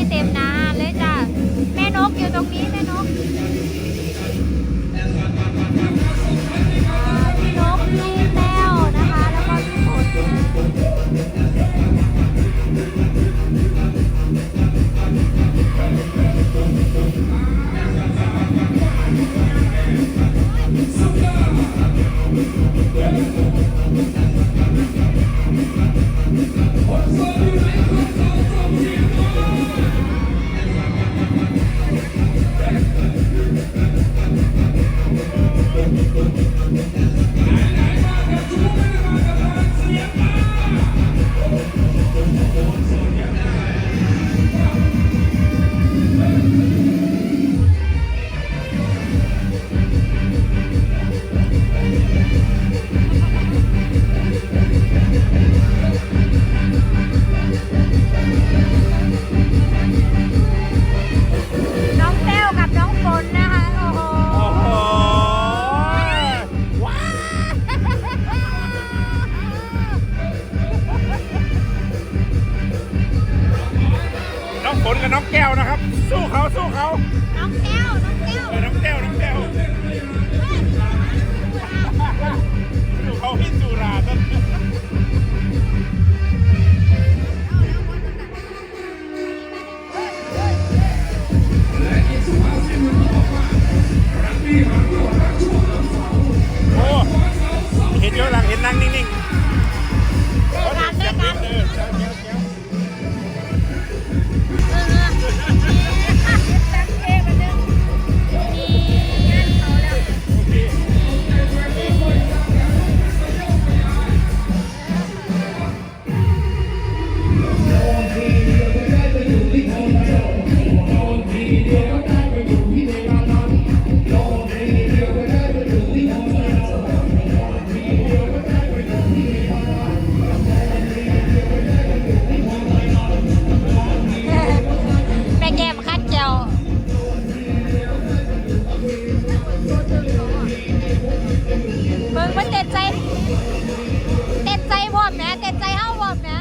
ที่เต็มนาเลยจ้ะแม่นกอยู่ตรงนี้แม่นกพี่นกพี่แต้วนะคะ แล้วก็พี่ฝนนะ น้องแก้วนะครับ สู้เขาสู้เขา น้องแก้วน้อง นะเต็มใจห้าวอร์มนะ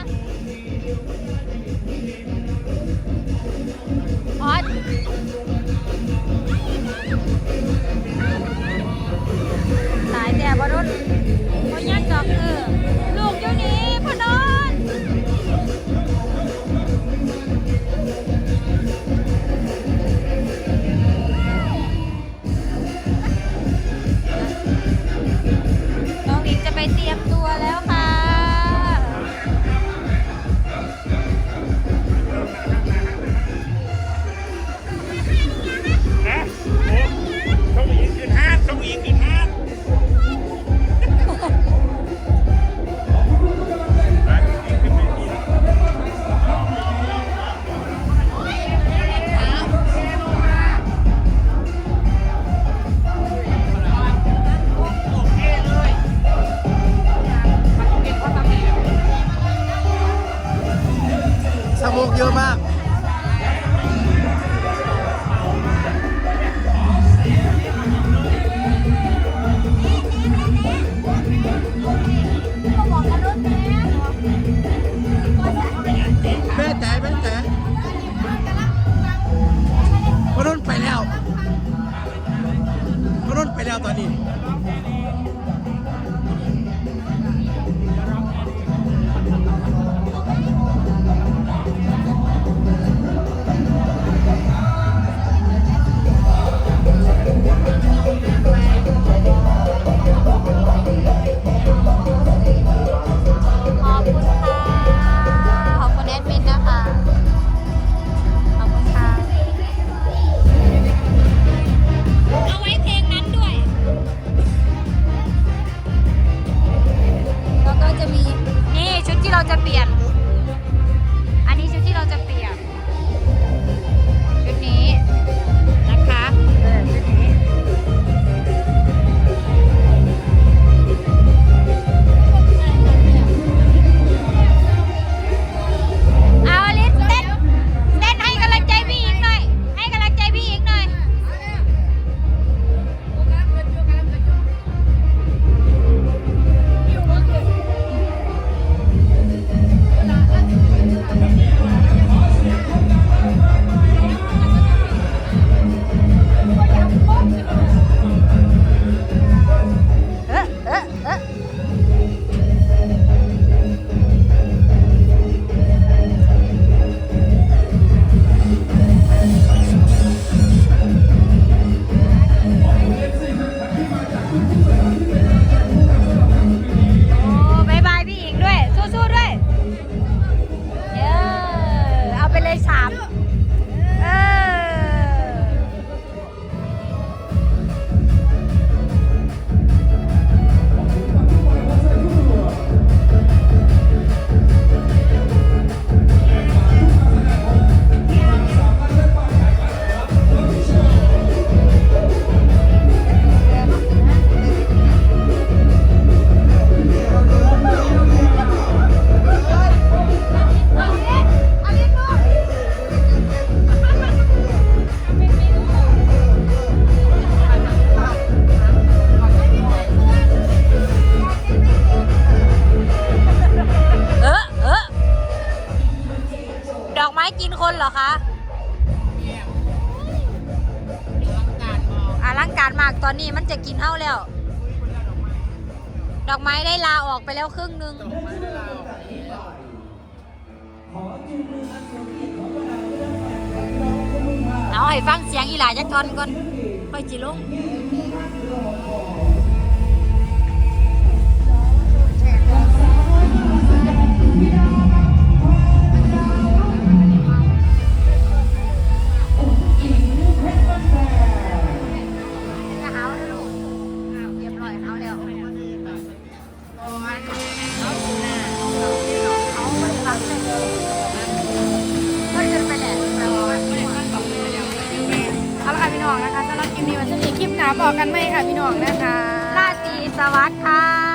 ดอกไม้ได้ลาออกไปแล้วครึ่งหนึง เอาให้ฟังเสียงอีหลาจักทอนก่อนค่อยจิลง เอาละค่ะพี่น้องนะคะสำหรับคลิปนี้วันนี้คลิปหนาบอกกันไหมค่ะพี่น้องนะคะราศีสวัสดิ์ค่ะ